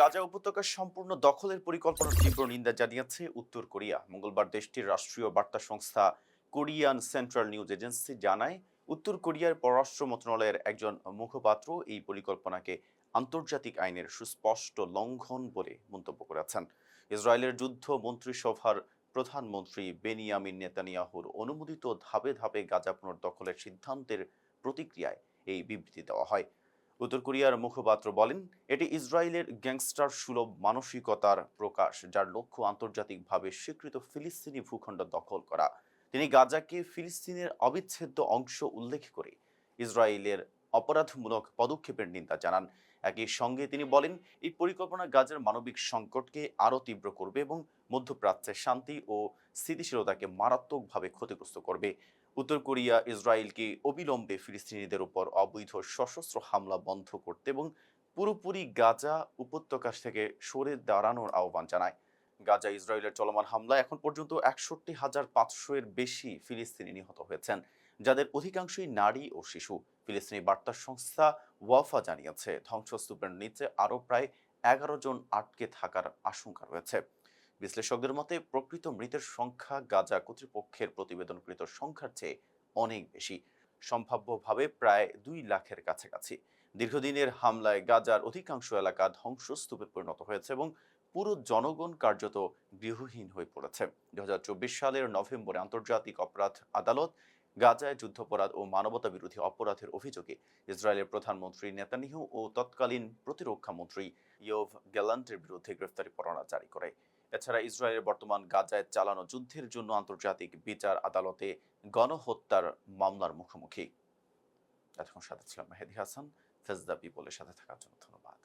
গাজা উপত্যকার সম্পূর্ণ দখলের পরিকল্পনার তীব্র নিন্দা জানিয়েছে উত্তর কোরিয়া। মঙ্গলবার দেশটির রাষ্ট্রীয় বার্তা সংস্থা কোরিয়ান সেন্ট্রাল নিউজ এজেন্সি জানায়, উত্তর কোরিয়ার পররাষ্ট্র মন্ত্রণালয়ের একজন মুখপাত্র এই পরিকল্পনাকে আন্তর্জাতিক আইনের সুস্পষ্ট লঙ্ঘন বলে মন্তব্য করেছেন। ইসরায়েলের যুদ্ধ মন্ত্রিসভার প্রধানমন্ত্রী বেনিয়ামিন নেতানিয়াহুর অনুমোদিত ধাপে ধাপে গাজা পুনর্দখলের সিদ্ধান্তের প্রতিক্রিয়ায় এই বিবৃতি দেওয়া হয়। উত্তর কোরিয়ার মুখপাত্র বলেন, এটি ইসরায়েলের গ্যাংস্টার সুলভ মানসিকতার প্রকাশ, যার লক্ষ্য আন্তর্জাতিকভাবে স্বীকৃত ফিলিস্তিনি ভূখণ্ড দখল করা। তিনি গাজাকে ফিলিস্তিনের অবিচ্ছেদ্য অংশ উল্লেখ করে ইসরায়েলের অপরাধমূলক পদক্ষেপের নিন্দা জানান। একই সঙ্গে তিনি বলেন, এই পরিকল্পনা গাজার মানবিক সংকটকে আরও তীব্র করবে এবং মধ্যপ্রাচ্যের শান্তি ও স্থিতিশীলতাকে মারাত্মকভাবে ক্ষতিগ্রস্ত করবে। উত্তর কোরিয়া, ইসরায়েলকে অবিলম্বে ফিলিস্তিনিদের উপর অবৈধ সশস্ত্র হামলা বন্ধ করতে এবং পুরোপুরি গাজা উপত্যকা থেকে সরে দাঁড়ানোর আহ্বান জানায়। গাজা ইসরায়েলের চলমান হামলায় এখন পর্যন্ত একষট্টি হাজার পাঁচশো এর বেশি ফিলিস্তিনি নিহত হয়েছেন। যাদের অধিকাংশই নারী ও শিশু। ফিলিস্তিনি বার্তা সংস্থা ওয়াফা জানিয়েছে, ধ্বংসস্তূপের নিচে আরও প্রায় এগারো জন আটকে থাকার আশঙ্কা রয়েছে। বিশ্লেষকদের মতে, প্রকৃত মৃতের সংখ্যা গাজা কর্তৃপক্ষের প্রতিবেদনকৃত সংখ্যার চেয়ে অনেক বেশি। সম্ভাব্যভাবে প্রায় দুই লাখের কাছাকাছি। দীর্ঘদিনের হামলায় গাজার অধিকাংশ এলাকা ধ্বংসস্তূপে পরিণত হয়েছে এবং পুরো জনগণ কার্যত গৃহহীন হয়ে পড়েছে। দুই হাজার চব্বিশ সালের নভেম্বরে আন্তর্জাতিক অপরাধ আদালত গাজায় যুদ্ধাপরাধ ও মানবতা বিরোধী অপরাধের অভিযোগে ইসরায়েলের প্রধানমন্ত্রী নেতানিয়াহু ও তৎকালীন প্রতিরক্ষা মন্ত্রী ইয়োভ গ্যালান্টের বিরুদ্ধে গ্রেফতারি পরোয়ানা জারি করে। এছাড়া ইসরায়েলের বর্তমান গাজায় চালানো যুদ্ধের জন্য আন্তর্জাতিক বিচার আদালতে গণহত্যার মামলার মুখোমুখি। এতক্ষণ সাথে ছিলাম মেহেদি হাসান ফেজদা পিপলের সাথে থাকার জন্য ধন্যবাদ।